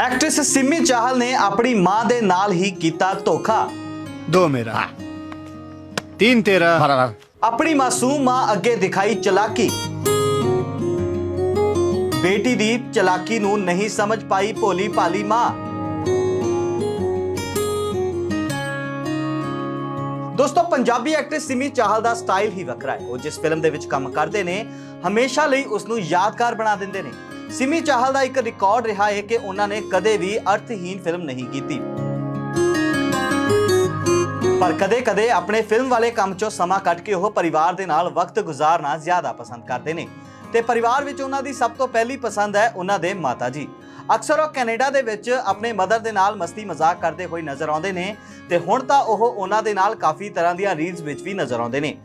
Actress Simmi Chahal ਨੇ ਆਪਣੀ ਮਾਂ ਦੇ ਨਾਲ ਹੀ ਕੀਤਾ ਧੋਖਾ दो मेरा तीन तेरा ਬਰਾਬਰ ਆਪਣੀ ਮਾਸੂਮ ਮਾਂ ਅੱਗੇ ਦਿਖਾਈ ਚਲਾਕੀ ਬੇਟੀ ਦੀ ਚਲਾਕੀ ਨੂੰ ਨਹੀਂ ਸਮਝ ਪਾਈ ਭੋਲੀ ਭਾਲੀ ਮਾਂ ਦੋਸਤੋ ਪੰਜਾਬੀ ਐਕਟਰੈਸ ਸਿਮੀ ਚਾਹਲ ਦਾ ਸਟਾਈਲ ਹੀ ਵੱਖਰਾ ਹੈ ਉਹ ਜਿਸ ਫਿਲਮ ਦੇ ਵਿੱਚ ਕੰਮ ਕਰਦੇ ਨੇ ਹਮੇਸ਼ਾ ਲਈ ਉਸ ਨੂੰ ਯਾਦਗਾਰ ਬਣਾ ਦਿੰਦੇ ਨੇ ਸਿਮੀ ਚਾਹਲ ਦਾ ਇੱਕ ਰਿਕਾਰਡ ਰਿਹਾ ਹੈ ਕਿ ਉਹਨਾਂ ਨੇ ਕਦੇ ਵੀ ਅਰਥਹੀਨ ਫਿਲਮ ਨਹੀਂ ਕੀਤੀ। ਪਰ ਕਦੇ-ਕਦੇ ਆਪਣੇ ਫਿਲਮ ਵਾਲੇ ਕੰਮ 'ਚੋਂ ਸਮਾਂ ਕੱਢ ਕੇ ਉਹ ਪਰਿਵਾਰ ਦੇ ਨਾਲ ਵਕਤ ਗੁਜ਼ਾਰਨਾ ਜ਼ਿਆਦਾ ਪਸੰਦ ਕਰਦੇ ਨੇ। ਤੇ ਪਰਿਵਾਰ ਵਿੱਚ ਉਹਨਾਂ ਦੀ ਸਭ ਤੋਂ ਪਹਿਲੀ ਪਸੰਦ ਹੈ ਉਹਨਾਂ ਦੇ ਮਾਤਾ ਜੀ। ਅਕਸਰ ਉਹ ਕੈਨੇਡਾ ਦੇ ਵਿੱਚ ਆਪਣੇ ਮਦਰ ਦੇ ਨਾਲ ਮਸਤੀ ਮਜ਼ਾਕ ਕਰਦੇ ਹੋਏ ਨਜ਼ਰ ਆਉਂਦੇ ਨੇ ਤੇ ਹੁਣ ਤਾਂ ਉਹ ਉਹਨਾਂ ਦੇ ਨਾਲ ਕਾਫੀ ਤਰ੍ਹਾਂ ਦੀਆਂ ਰੀਲਸ ਵਿੱਚ ਵੀ ਨਜ਼ਰ ਆਉਂਦੇ ਨੇ।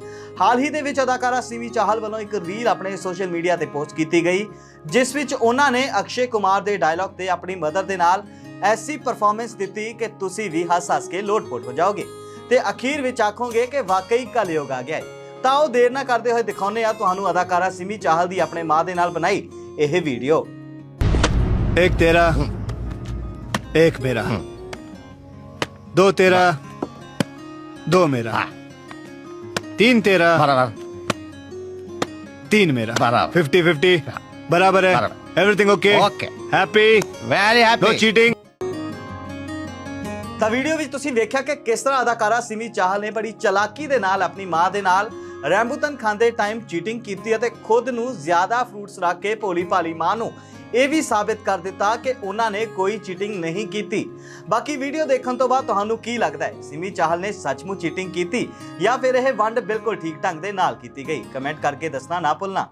ਹਾਲ ਹੀ ਦੇ ਵਿੱਚ ਅਦਾਕਾਰਾ ਸਿਮੀ ਚਾਹਲ ਵੱਲੋਂ ਇੱਕ ਰੀਲ ਆਪਣੇ ਸੋਸ਼ਲ ਮੀਡੀਆ ਤੇ ਪੋਸਟ ਕੀਤੀ ਗਈ, ਜਿਸ ਵਿੱਚ ਉਹਨਾਂ ਨੇ ਅਕਸ਼ੇ ਕੁਮਾਰ ਦੇ ਡਾਇਲੌਗ ਤੇ ਆਪਣੀ ਮਦਰ ਦੇ ਨਾਲ ਐਸੀ ਪਰਫਾਰਮੈਂਸ ਦਿੱਤੀ ਕਿ ਤੁਸੀਂ ਵੀ ਹੱਸ-ਹੱਸ ਕੇ ਲੋਟਪੋਟ ਹੋ ਜਾਓਗੇ। ਤੇ ਅਖੀਰ ਵਿੱਚ ਆਖੋਗੇ ਕਿ ਵਾਕਈ ਕਲਯੁਗ ਆ ਗਿਆ ਹੈ। ਤਾਂ ਉਹ ਦੇਰ ਨਾ ਕਰਦੇ ਹੋਏ ਦਿਖਾਉਂਦੇ ਆ ਤੁਹਾਨੂੰ ਅਦਾਕਾਰਾ ਸਿਮੀ ਚਾਹਲ ਦੀ ਆਪਣੇ ਮਾਂ ਦੇ ਨਾਲ ਬਣਾਈ ਇਹ ਵੀਡੀਓ एक तेरा एक मेरा दो तेरा दो मेरा तीन तेरा ਬਰਾਬਰ तीन मेरा बराबर। फिफ्टी फिफ्टी बराबर है बराबर। Everything okay Okay. Happy very no happy cheating ਤਾਂ ਵੀਡੀਓ ਵਿੱਚ ਤੁਸੀਂ ਵੇਖਿਆ ਕਿ ਕਿਸ ਤਰ੍ਹਾਂ ਅਦਾਕਾਰਾ ਸਿਮੀ ਚਾਹਲ ਨੇ ਬੜੀ ਚਲਾਕੀ ਦੇ ਨਾਲ ਆਪਣੀ ਮਾਂ ਦੇ ਨਾਲ ਰੈਂਬੂਤਨ ਖਾਂਦੇ ਟਾਈਮ ਚੀਟਿੰਗ ਕੀਤੀ ਅਤੇ ਖੁਦ ਨੂੰ ਜ਼ਿਆਦਾ ਫਰੂਟਸ ਰੱਖ ਕੇ ਭੋਲੀ ਭਾਲੀ ਮਾਂ ਨੂੰ। ਇਹ ਵੀ ਸਾਬਿਤ ਕਰ ਦਿੱਤਾ ਕਿ ਉਹਨਾਂ ਨੇ ਕੋਈ ਚੀਟਿੰਗ ਨਹੀਂ ਕੀਤੀ। ਬਾਕੀ ਵੀਡੀਓ ਦੇਖਣ ਤੋਂ ਬਾਅਦ ਤੁਹਾਨੂੰ ਕੀ ਲੱਗਦਾ ਹੈ? ਸਿਮੀ ਚਾਹਲ ਨੇ ਸੱਚਮੁੱਚ ਚੀਟਿੰਗ ਕੀਤੀ ਜਾਂ ਫਿਰ ਇਹ ਵੰਡ ਬਿਲਕੁਲ ਠੀਕ ਢੰਗ ਦੇ ਨਾਲ ਕੀਤੀ ਗਈ? ਕਮੈਂਟ ਕਰਕੇ ਦੱਸਣਾ ਨਾ ਭੁੱਲਣਾ।